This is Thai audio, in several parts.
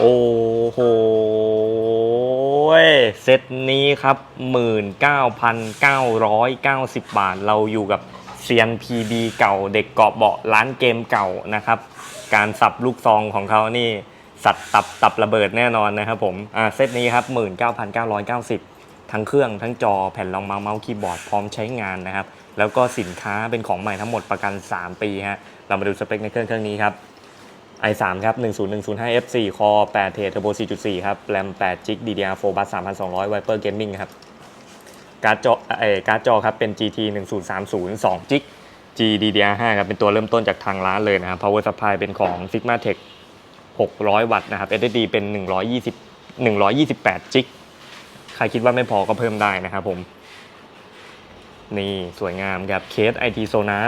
โอ้โหเซตนี้ครับ 19,990 บาท เราอยู่กับเซียน PB เก่าเด็กเกาะเบาะร้านเกมเก่านะครับ การสับลูกซองของเขานี่ สัตว์ตับตับระเบิดแน่นอนนะครับผม อ่าเซตนี้ครับ 19,990 ทั้งเครื่องทั้งจอแผ่นรองเมาส์เมาส์คีย์บอร์ดพร้อมใช้งานนะครับ แล้วก็สินค้าเป็นของใหม่ทั้งหมดประกัน 3 ปีฮะ เรามาดูสเปคในเครื่องเครื่องนี้ครับ i3 ครับ 10105 F4 Core 8เทร Turbo 4.4 ครับ RAM 8 g b DDR4 Bus 3200 Viper Gaming ครับ การ์ดจอเอ่อการ์ดจอครับ เป็น GT 1030 2 g GDDR5 ครับ เป็นตัวเริ่มต้นจากทางร้านเลยนะครับ Power Supply เป็นของ Sigma Tech 600 วัตต์นะครับ SSD เป็น 120 128 g ใครคิดว่าไม่พอก็เพิ่มได้นะครับผม นี่สวยงามครับเคส IT Sonar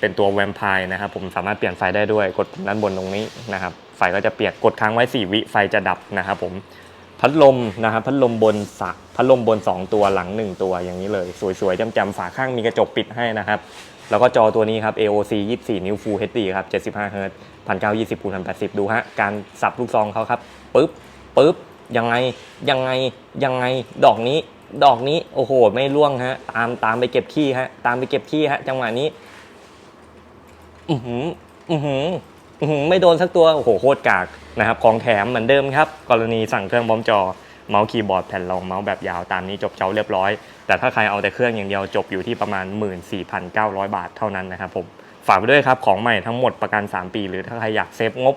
เป็นตัวแวมไพร์นะครับผมสามารถเปลี่ยนไฟได้ด้วยกดปุ่มด้านบนตรงนี้นะครับไฟก็จะเปลี่ยนกดค้างไว้ 4 วิไฟจะดับนะครับผมพัดลมนะครับพัดลมบนสะพัดลมบน 2 ตัวหลัง 1 ตัวอย่างนี้เลย สวยๆจำๆฝาข้างมีกระจกปิดให้นะครับแล้วก็จอตัวนี้ครับ AOC 24 นิ้ว Full HD ครับ 75 Hz 1920 คูณ1080 ดูฮะ การสับลูกซองเขาครับ ปึ๊บ ปึ๊บ ยังไง ยังไง ยังไง ดอกนี้ ดอกนี้ โอ้โห ไม่ร่วงฮะ ตาม ตามไปเก็บขี้ฮะ ตามไปเก็บขี้ฮะ จังหวะนี้ อือหืออือหืออือหือไม่โดนสักตัว โอ้โหโคตรกากนะครับ ของแถมเหมือนเดิมครับ กรณีสั่งเครื่องพร้อมจอ เมาส์คีย์บอร์ดแผ่นรองเมาส์แบบยาวตามนี้จบเจ้าเรียบร้อย แต่ถ้าใครเอาแต่เครื่องอย่างเดียวจบอยู่ที่ประมาณ 14,900 บาทเท่านั้นนะครับผม ฝากไปด้วยครับของใหม่ทั้งหมดประกัน 3 ปี หรือถ้าใครอยากเซฟงบ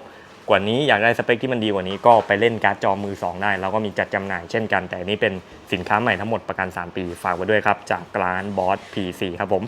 กว่านี้อยากได้สเปคที่มันดีกว่านี้ก็ไปเล่นการ์ดจอมือ 2 ได้แล้วก็มีจัดจำหน่ายเช่นกัน แต่นี่เป็นสินค้าใหม่ทั้งหมดประกัน 3 ปี ฝากไว้ด้วยครับ จากร้านบอส PC ครับผม